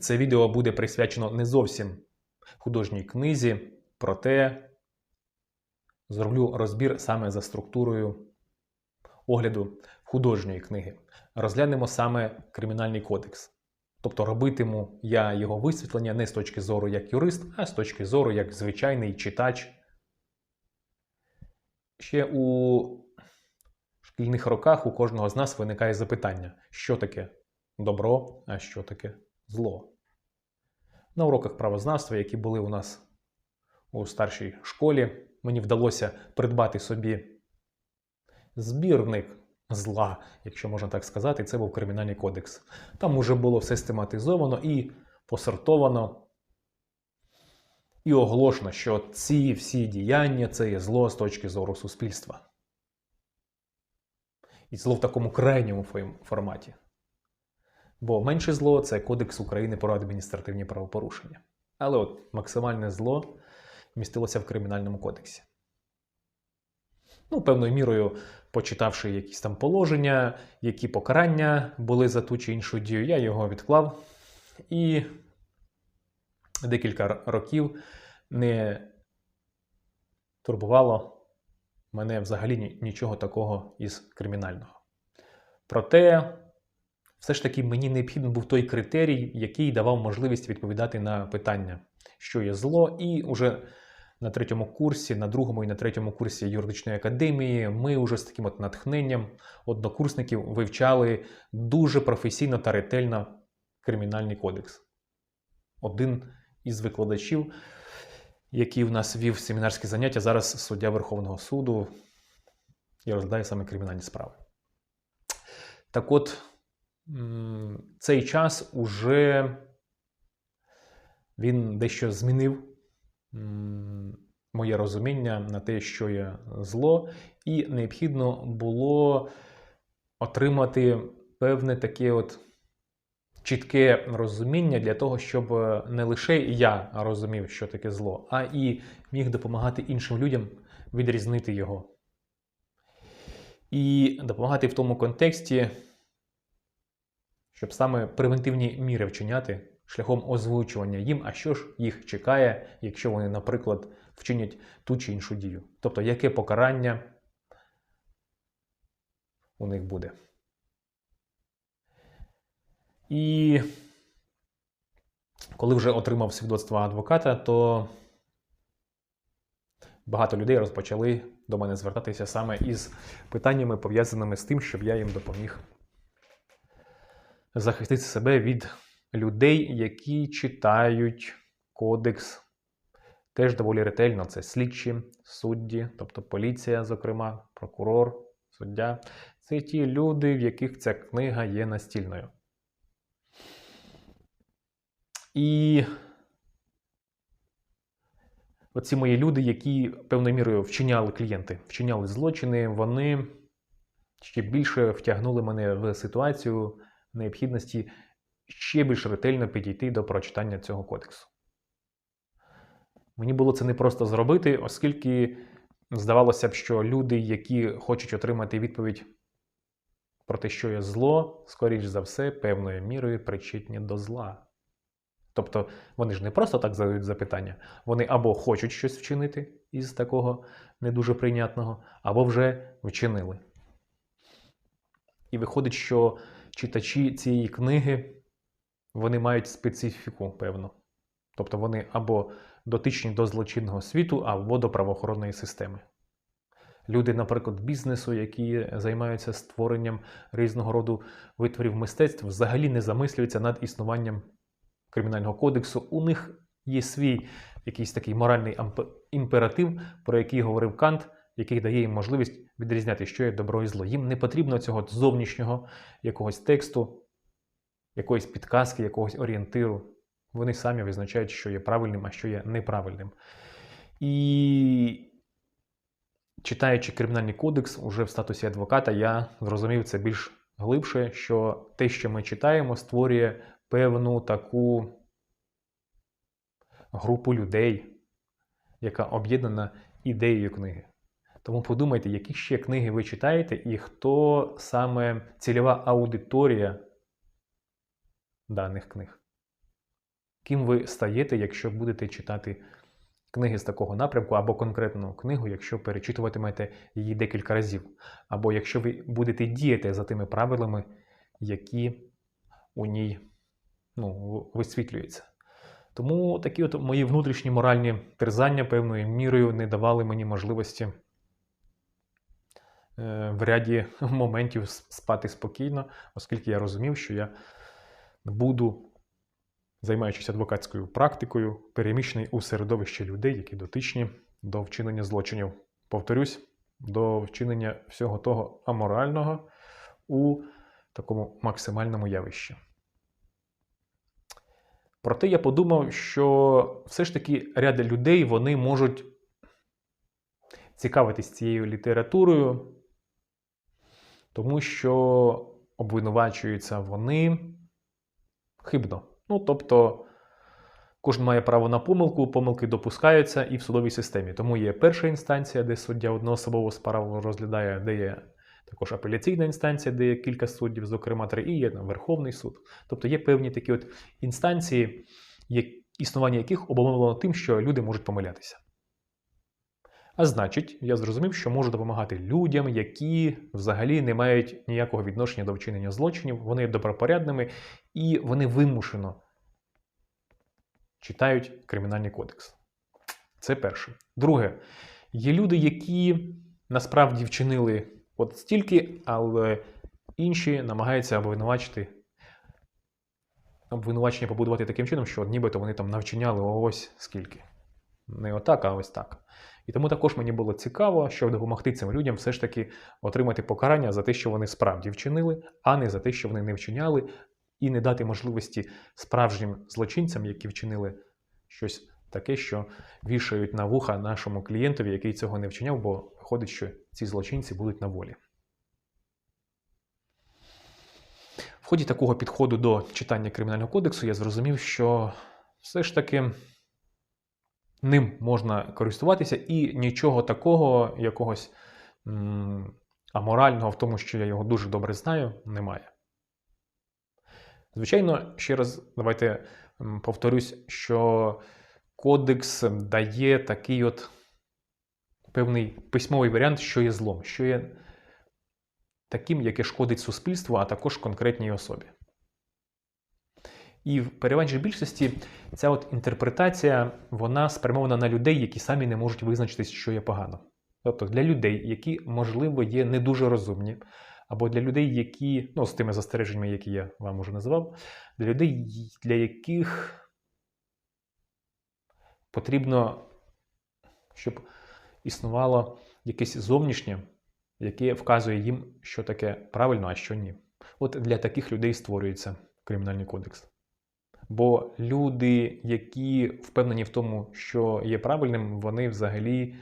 Це відео буде присвячено не зовсім художній книзі, проте зроблю розбір саме за структурою огляду художньої книги. Розглянемо саме Кримінальний кодекс. Тобто робитиму я його висвітлення не з точки зору як юрист, а з точки зору як звичайний читач. Ще у шкільних роках у кожного з нас виникає запитання, що таке добро, а що таке зло. На уроках правознавства, які були у нас у старшій школі, мені вдалося придбати собі збірник зла, якщо можна так сказати, це був Кримінальний кодекс. Там уже було все систематизовано і посортовано, і оголошено, що ці всі діяння це є зло з точки зору суспільства. І зло в такому крайньому форматі. Бо менше зло це Кодекс України про адміністративні правопорушення. Але от максимальне зло містилося в Кримінальному кодексі. Ну, певною мірою, почитавши якісь там положення, які покарання були за ту чи іншу дію, я його відклав. І декілька років не турбувало мене взагалі нічого такого із кримінального. Проте, все ж таки мені необхідний був той критерій, який давав можливість відповідати на питання, що є зло, і уже на третьому курсі, на другому і на третьому курсі юридичної академії ми вже з таким от натхненням однокурсників вивчали дуже професійно та ретельно кримінальний кодекс. Один із викладачів, який в нас вів семінарські заняття, зараз суддя Верховного суду і розглядає саме кримінальні справи. Так от, цей час уже він дещо змінив моє розуміння на те, що є зло, і необхідно було отримати певне таке от чітке розуміння для того, щоб е, не лише я розумів, що таке зло, а і міг допомагати іншим людям відрізнити його. І допомагати в тому контексті, щоб саме превентивні міри вчиняти шляхом озвучування їм, а що ж їх чекає, якщо вони, наприклад, вчинять ту чи іншу дію. Тобто, яке покарання у них буде. І коли вже отримав свідоцтво адвоката, то багато людей розпочали до мене звертатися саме із питаннями, пов'язаними з тим, щоб я їм допоміг захистити себе від людей, які читають кодекс теж доволі ретельно. Це слідчі, судді, тобто поліція, зокрема, прокурор, суддя. Це ті люди, в яких ця книга є настільною. І оці мої люди, які певною мірою вчиняли клієнти, вчиняли злочини, вони ще більше втягнули мене в ситуацію необхідності ще більш ретельно підійти до прочитання цього кодексу. Мені було це не просто зробити, оскільки здавалося б, що люди, які хочуть отримати відповідь про те, що є зло, скоріш за все, певною мірою причетні до зла. Тобто вони ж не просто так задають запитання, вони або хочуть щось вчинити із такого не дуже прийнятного, або вже вчинили. І виходить, що читачі цієї книги вони мають специфіку певну. Тобто вони або дотичні до злочинного світу, або до правоохоронної системи. Люди, наприклад, бізнесу, які займаються створенням різного роду витворів мистецтв, взагалі не замислюються над існуванням кримінального кодексу. У них є свій якийсь такий моральний імператив, про який говорив Кант, який дає їм можливість відрізняти, що є добро і зло. Їм не потрібно цього зовнішнього якогось тексту, якоїсь підказки, якогось орієнтиру. Вони самі визначають, що є правильним, а що є неправильним. І читаючи кримінальний кодекс уже в статусі адвоката, я зрозумів це більш глибше, що те, що ми читаємо, створює певну таку групу людей, яка об'єднана ідеєю книги. Тому подумайте, які ще книги ви читаєте, і хто саме цільова аудиторія даних книг. ким ви стаєте, якщо будете читати книги з такого напрямку, або конкретну книгу, якщо перечитуватимете її декілька разів, або якщо ви будете діяти за тими правилами, які у ній ну, висвітлюються. Тому такі от мої внутрішні моральні терзання певною мірою не давали мені можливості в ряді моментів спати спокійно, оскільки я розумів, що я буду, займаючись адвокатською практикою, переміщений у середовище людей, які дотичні до вчинення злочинів. Повторюсь, до вчинення всього того аморального у такому максимальному явищі. Проте я подумав, що все ж таки ряд людей вони можуть цікавитись цією літературою, тому що обвинувачуються вони хибно. Ну, тобто, кожен має право на помилку, помилки допускаються і в судовій системі. Тому є перша інстанція, де суддя одноособово справу розглядає, де є також апеляційна інстанція, де є кілька суддів, зокрема три, і є Верховний суд. Тобто є певні такі от інстанції, існування яких обумовлено тим, що люди можуть помилятися. А значить, я зрозумів, що можу допомагати людям, які взагалі не мають ніякого відношення до вчинення злочинів, вони є добропорядними і вони вимушено читають Кримінальний кодекс. Це перше. Друге, є люди, які насправді вчинили от стільки, але інші намагаються обвинувачити. Обвинувачення побудувати таким чином, що нібито вони там навчиняли ось скільки. Не отак, а ось так. І тому також мені було цікаво, щоб допомогти цим людям все ж таки отримати покарання за те, що вони справді вчинили, а не за те, що вони не вчиняли, і не дати можливості справжнім злочинцям, які вчинили щось таке, що вішають на вуха нашому клієнтові, який цього не вчиняв, бо виходить, що ці злочинці будуть на волі. В ході такого підходу до читання Кримінального кодексу я зрозумів, що все ж таки ним можна користуватися і нічого такого, якогось м аморального в тому, що я його дуже добре знаю, немає. Звичайно, ще раз давайте повторюсь, що кодекс дає такий от певний письмовий варіант, що є злом, що є таким, яке шкодить суспільству, а також конкретній особі. І в переважній більшості ця от інтерпретація вона спрямована на людей, які самі не можуть визначитись, що є погано. Тобто для людей, які, можливо, є не дуже розумні, або для людей, які, ну, з тими застереженнями, які я вам уже називав, для людей, для яких потрібно, щоб існувало якесь зовнішнє, яке вказує їм, що таке правильно, а що ні. От для таких людей створюється Кримінальний кодекс. Бо люди, які впевнені в тому, що є правильним, вони взагалі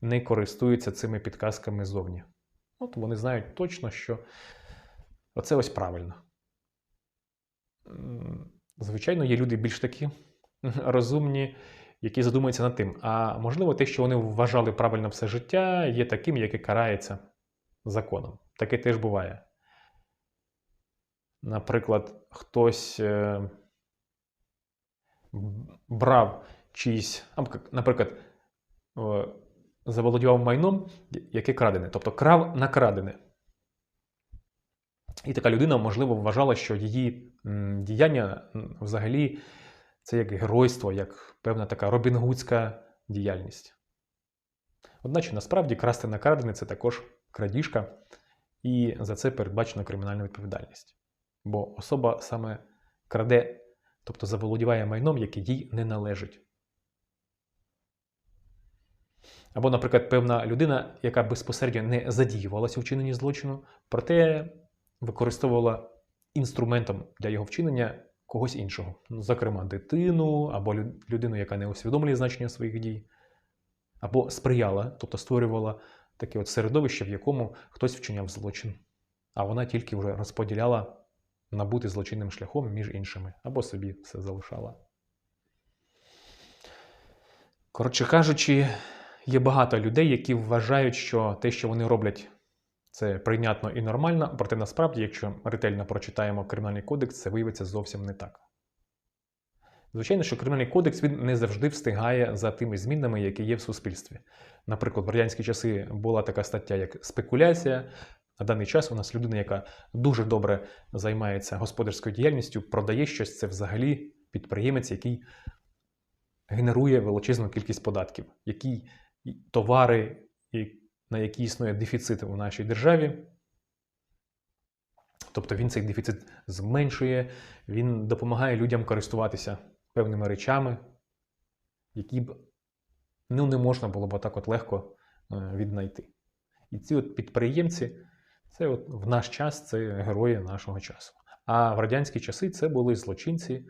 не користуються цими підказками зовні. От вони знають точно, що оце ось правильно. Звичайно, є люди більш такі розумні, які задумуються над тим. А можливо, те, що вони вважали правильно все життя, є таким, яке карається законом. Таке теж буває. Наприклад, хтось е, брав чийсь, наприклад, е, заволодівав майном, яке крадене, тобто крав на крадене. І така людина, можливо, вважала, що її діяння взагалі це як геройство, як певна така робінгудська діяльність. Одначе, насправді, красти на крадене це також крадіжка, і за це передбачена кримінальна відповідальність. Бо особа саме краде, тобто заволодіває майном, яке їй не належить. Або, наприклад, певна людина, яка безпосередньо не задіювалася у вчиненні злочину, проте використовувала інструментом для його вчинення когось іншого, ну, зокрема, дитину, або людину, яка не усвідомлює значення своїх дій, або сприяла, тобто створювала таке от середовище, в якому хтось вчиняв злочин, а вона тільки вже розподіляла набути злочинним шляхом між іншими, або собі все залишала. Коротше кажучи, є багато людей, які вважають, що те, що вони роблять, це прийнятно і нормально, проте насправді, якщо ретельно прочитаємо Кримінальний кодекс, це виявиться зовсім не так. Звичайно, що кримінальний кодекс він не завжди встигає за тими змінами, які є в суспільстві. Наприклад, в радянські часи була така стаття, як спекуляція. На даний час у нас людина, яка дуже добре займається господарською діяльністю, продає щось, це взагалі підприємець, який генерує величезну кількість податків, які товари, на які існує дефіцит у нашій державі. Тобто він цей дефіцит зменшує, він допомагає людям користуватися певними речами, які б ну, не можна було б так от легко е, віднайти. І ці от підприємці, це от в наш час це герої нашого часу. А в радянські часи це були злочинці,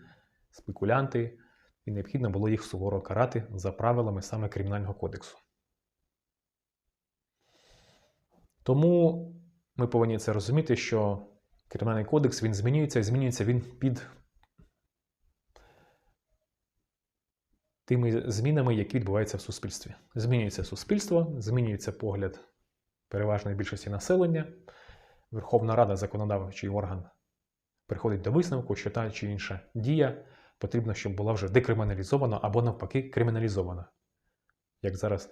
спекулянти, і необхідно було їх суворо карати за правилами саме Кримінального кодексу. Тому ми повинні це розуміти, що Кримінальний кодекс він змінюється і змінюється він під тими змінами, які відбуваються в суспільстві. Змінюється суспільство, змінюється погляд переважної більшості населення. Верховна Рада, законодавчий орган, приходить до висновку, що та чи інша дія потрібно, щоб була вже декриміналізована або навпаки криміналізована, як зараз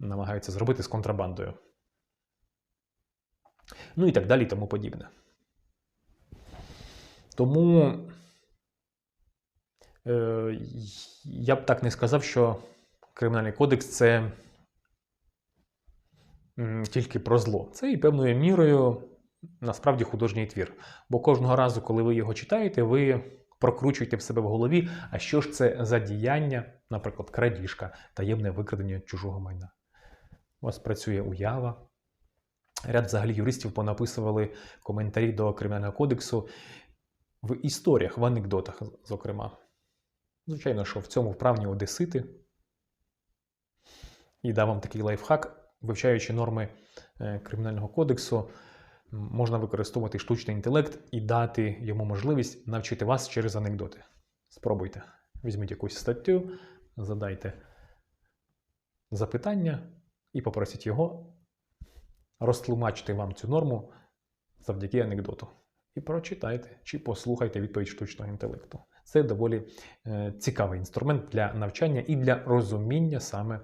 намагаються зробити з контрабандою. Ну і так далі, і тому подібне. Тому е, я б так не сказав, що Кримінальний кодекс це тільки про зло. Це і певною мірою насправді художній твір. Бо кожного разу, коли ви його читаєте, ви прокручуєте в себе в голові, а що ж це за діяння, наприклад, крадіжка, таємне викрадення чужого майна. У вас працює уява. Ряд взагалі юристів понаписували коментарі до Кримінального кодексу в історіях, в анекдотах, зокрема. Звичайно, що в цьому вправні одесити. І дав вам такий лайфхак, вивчаючи норми е, Кримінального кодексу, можна використовувати штучний інтелект і дати йому можливість навчити вас через анекдоти. Спробуйте. Візьміть якусь статтю, задайте запитання і попросіть його розтлумачити вам цю норму завдяки анекдоту. І прочитайте чи послухайте відповідь штучного інтелекту. Це доволі е, цікавий інструмент для навчання і для розуміння саме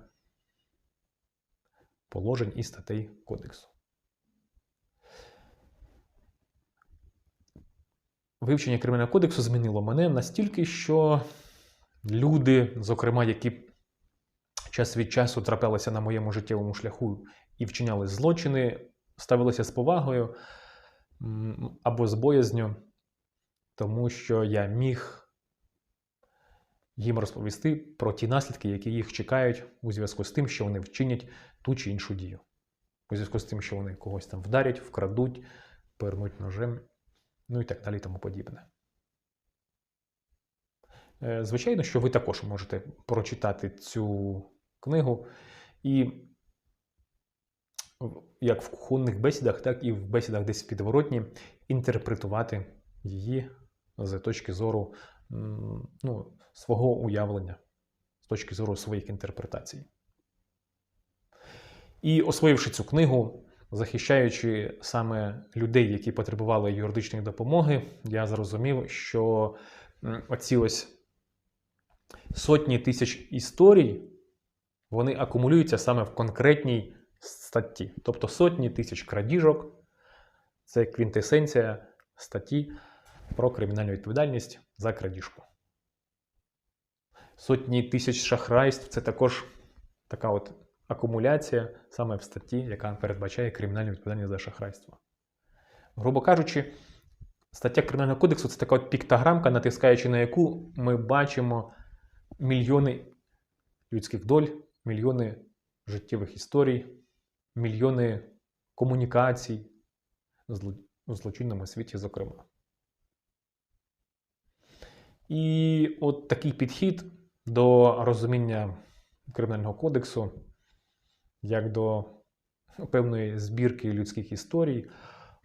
положень і статей кодексу. Вивчення Кримінального кодексу змінило мене настільки, що люди, зокрема, які час від часу траплялися на моєму життєвому шляху і вчиняли злочини, ставилися з повагою або з боязню, тому що я міг їм розповісти про ті наслідки, які їх чекають у зв'язку з тим, що вони вчинять ту чи іншу дію. У зв'язку з тим, що вони когось там вдарять, вкрадуть, пернуть ножем, ну і так далі, тому подібне. Е, Звичайно, що ви також можете прочитати цю книгу і як в кухонних бесідах, так і в бесідах десь підворотні інтерпретувати її з точки зору ну, свого уявлення, з точки зору своїх інтерпретацій. І освоївши цю книгу, захищаючи саме людей, які потребували юридичної допомоги, я зрозумів, що оці ось сотні тисяч історій, вони акумулюються саме в конкретній статті. Тобто сотні тисяч крадіжок це квінтесенція статті про кримінальну відповідальність за крадіжку. Сотні тисяч шахрайств це також така от акумуляція саме в статті, яка передбачає кримінальну відповідальність за шахрайство. Грубо кажучи, стаття Кримінального кодексу це така от піктограмка, натискаючи на яку ми бачимо мільйони людських доль, мільйони життєвих історій, мільйони комунікацій у злочинному світі, зокрема. І от такий підхід до розуміння Кримінального кодексу, як до певної збірки людських історій,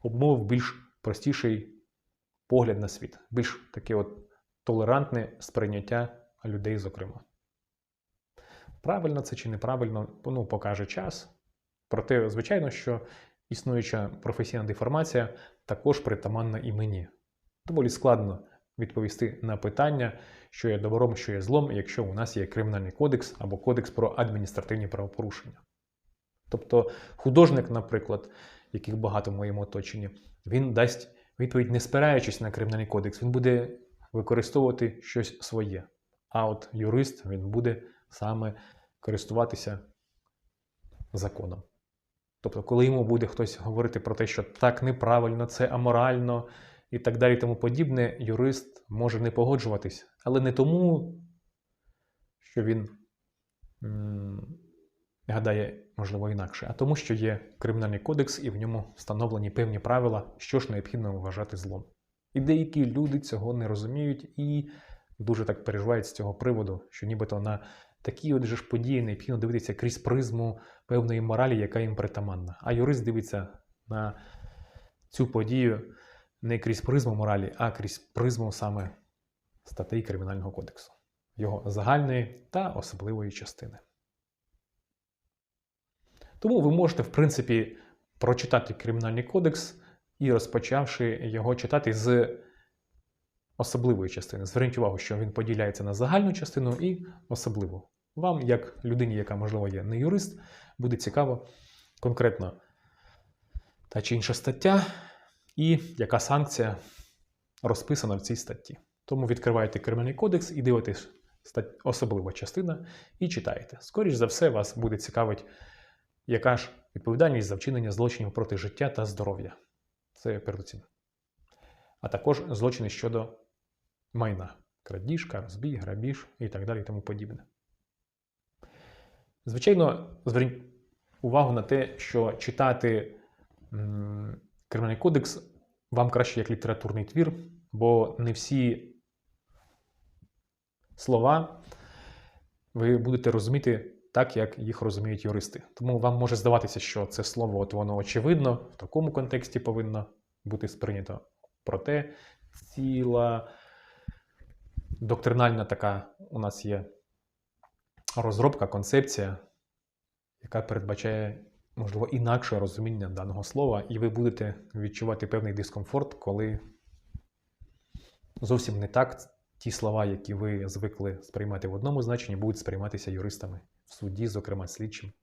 обмовив більш простіший погляд на світ, більш таке от толерантне сприйняття людей, зокрема. Правильно це чи неправильно, ну, покаже час. Проте, звичайно, що існуюча професійна деформація також притаманна і мені. Доволі складно відповісти на питання, що є добром, що є злом, якщо у нас є кримінальний кодекс або кодекс про адміністративні правопорушення. Тобто художник, наприклад, яких багато в моєму оточенні, він дасть відповідь, не спираючись на кримінальний кодекс, він буде використовувати щось своє. А от юрист він буде саме користуватися законом. Тобто, коли йому буде хтось говорити про те, що так неправильно, це аморально і так далі, тому подібне, юрист може не погоджуватись, але не тому, що він гадає, можливо, інакше, а тому, що є кримінальний кодекс, і в ньому встановлені певні правила, що ж необхідно вважати злом. І деякі люди цього не розуміють і дуже так переживають з цього приводу, що нібито на такі от же ж події необхідно дивитися крізь призму певної моралі, яка їм притаманна. А юрист дивиться на цю подію не крізь призму моралі, а крізь призму саме статей Кримінального кодексу, його загальної та особливої частини. Тому ви можете, в принципі, прочитати Кримінальний кодекс і розпочавши його читати з особливої частини. Зверніть увагу, що він поділяється на загальну частину і особливу. Вам, як людині, яка, можливо, є не юрист, буде цікаво конкретно та чи інша стаття, і яка санкція розписана в цій статті. Тому відкриваєте Кримінальний кодекс і дивитесь особлива частина і читаєте. Скоріше за все, вас буде цікавить, яка ж відповідальність за вчинення злочинів проти життя та здоров'я. Це передусім. А також злочини щодо майна. Крадіжка, розбій, грабіж і так далі і тому подібне. Звичайно, зверніть увагу на те, що читати Кримінальний кодекс вам краще як літературний твір, бо не всі слова ви будете розуміти так, як їх розуміють юристи. Тому вам може здаватися, що це слово от воно очевидно, в такому контексті повинно бути сприйнято. Проте ціла доктринальна така у нас є розробка, концепція, яка передбачає, можливо, інакше розуміння даного слова, і ви будете відчувати певний дискомфорт, коли зовсім не так ті слова, які ви звикли сприймати в одному значенні, будуть сприйматися юристами в суді, зокрема слідчим.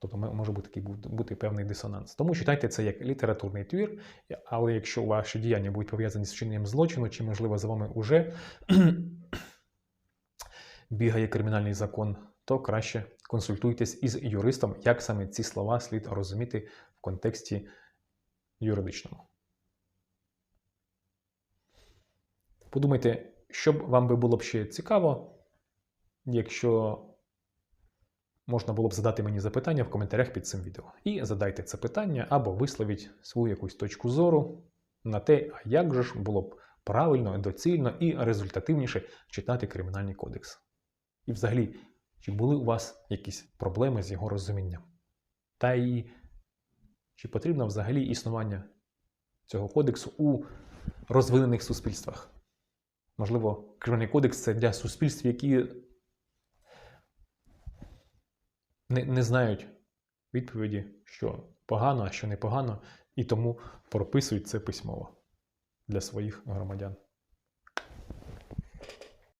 Тобто може бути такий бути певний дисонанс. Тому читайте це як літературний твір, але якщо ваші діяння будуть пов'язані з вчиненням злочину, чи, можливо, з вами вже бігає кримінальний закон, то краще консультуйтесь із юристом, як саме ці слова слід розуміти в контексті юридичному. Подумайте, що б вам би було б ще цікаво, якщо можна було б задати мені запитання в коментарях під цим відео. І задайте це питання або висловіть свою якусь точку зору на те, як же ж було б правильно, доцільно і результативніше читати Кримінальний кодекс. І взагалі, чи були у вас якісь проблеми з його розумінням? Та і чи потрібно взагалі існування цього кодексу у розвинених суспільствах? Можливо, Кримінальний кодекс це для суспільств, які не, не знають відповіді, що погано, а що не погано, і тому прописують це письмово для своїх громадян.